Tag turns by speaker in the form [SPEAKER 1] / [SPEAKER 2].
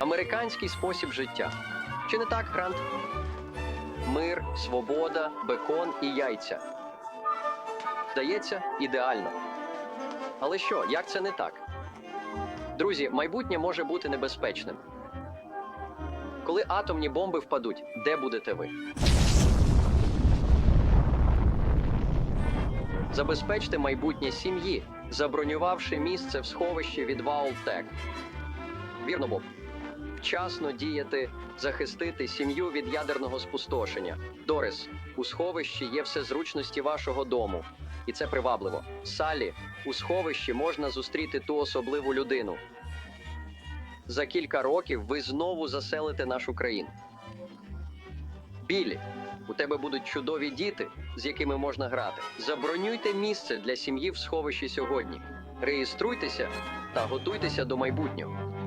[SPEAKER 1] Американський спосіб життя. Чи не так, Грант? Мир, свобода, бекон і яйця. Здається, ідеально. Але що, як це не так? Друзі, майбутнє може бути небезпечним. Коли атомні бомби впадуть, де будете ви? Забезпечте майбутнє сім'ї, забронювавши місце в сховищі від Ваултек. Вірно, Боб. Вчасно діяти, захистити сім'ю від ядерного спустошення. Дорис, у сховищі є все зручності вашого дому, і це привабливо. Салі, у сховищі можна зустріти ту особливу людину. За кілька років ви знову заселите нашу країну. Білі, у тебе будуть чудові діти, з якими можна грати. Забронюйте місце для сім'ї в сховищі сьогодні. Реєструйтеся та готуйтеся до майбутнього.